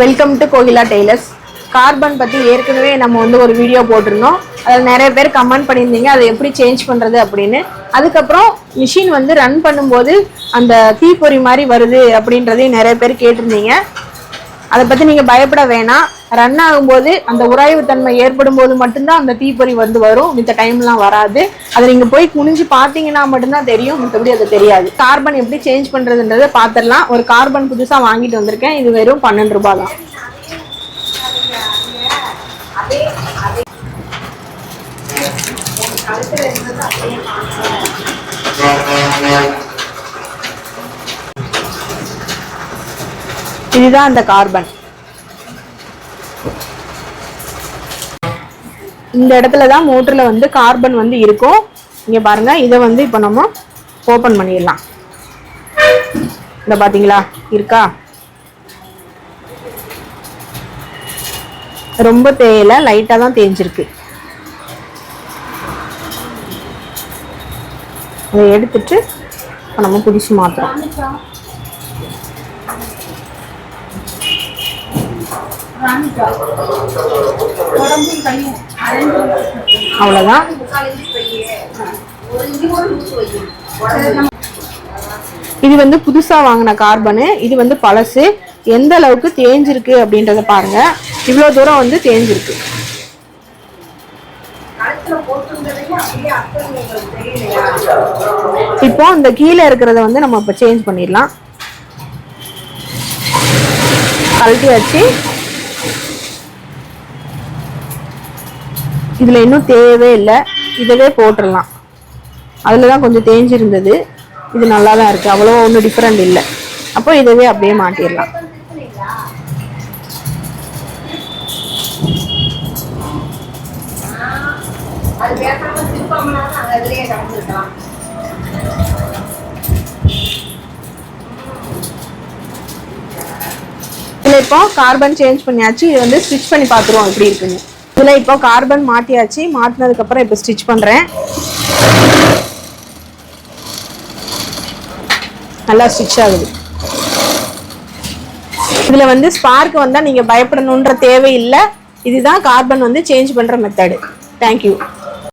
Welcome to Kokila tailors carbon பற்றி ஏற்கனவே நம்ம வந்து ஒரு வீடியோ போட்டிருந்தோம். அதில் நிறைய பேர் கமெண்ட் பண்ணியிருந்தீங்க. அதை எப்படி சேஞ்ச் பண்ணுறது அப்படின்னு. அதுக்கப்புறம் மிஷின் வந்து ரன் பண்ணும்போது அந்த தீப்பொறி மாதிரி வருது அப்படின்றதையும் நிறைய பேர் கேட்டிருந்தீங்க. அதை பற்றி நீங்கள் பயப்பட வேணாம். ரன் ஆகும்போது அந்த உராய்வு தன்மை ஏற்படும் போது மட்டும்தான் அந்த தீப்பொறி வந்து வரும். மித்த டைம்லாம் வராது. அதை நீங்கள் போய் குனிஞ்சு பார்த்தீங்கன்னா மட்டும்தான் தெரியும். மற்றபடி அது தெரியாது. கார்பன் எப்படி சேஞ்ச் பண்ணுறதுன்றதை பார்த்துடலாம் ஒரு கார்பன் புதுசாக வாங்கிட்டு வந்திருக்கேன். இது வெறும் பன்னெண்டு ரூபாய் தான். இதுதான் அந்த கார்பன் இந்த இடத்துல தான் மோட்டரில் வந்து கார்பன் வந்து இருக்கும். இங்கே பாருங்க இதை வந்து இப்போ நம்ம ஓப்பன் பண்ணிடலாம். இந்த பார்த்தீங்களா இருக்கா? ரொம்ப தேயில லைட்டாக தான் தேஞ்சிருக்கு. அதை எடுத்துட்டு இப்போ நம்ம புதுசு ராணிக்கா. அவ்வளோதான் இது வந்து புதுசாக வாங்கின கார்பனு. இது வந்து பழசு. எந்த அளவுக்கு தேஞ்சிருக்கு அப்படின்றத பாருங்க. இவ்வளோ தூரம் வந்து தேஞ்சிருக்கு. இப்போ இந்த கீழே இருக்கிறத வந்து நம்ம இப்போ சேஞ்ச் பண்ணிடலாம். கழட்டியாச்சு. இதில் இன்னும் தேவையே இல்லை. இதவே போட்டுடலாம் அதில் தான் கொஞ்சம் தேஞ்சிருந்தது. இது நல்லா தான் இருக்குது அவ்வளோ ஒன்றும் டிஃப்ரெண்ட் இல்லை. அப்போ இதவே அப்படியே மாட்டிடலாம். இதில் இப்போ கார்பன் சேஞ்ச் பண்ணியாச்சு. இது வந்து ஸ்டிச் பண்ணி பார்த்துருவோம் எப்படி இருக்குன்னு. இதில் இப்போ கார்பன் மாட்டியாச்சு மாட்டினதுக்கப்புறம் இப்போ ஸ்டிச் பண்ணுறேன் நல்லா ஸ்டிச் ஆகுது. இதில் வந்து ஸ்பார்க் வந்தால் நீங்கள் பயப்படணுன்ற தேவையில்லை. இதுதான் கார்பன் வந்து சேஞ்ச் பண்ணுற மெத்தடு தேங்க்யூ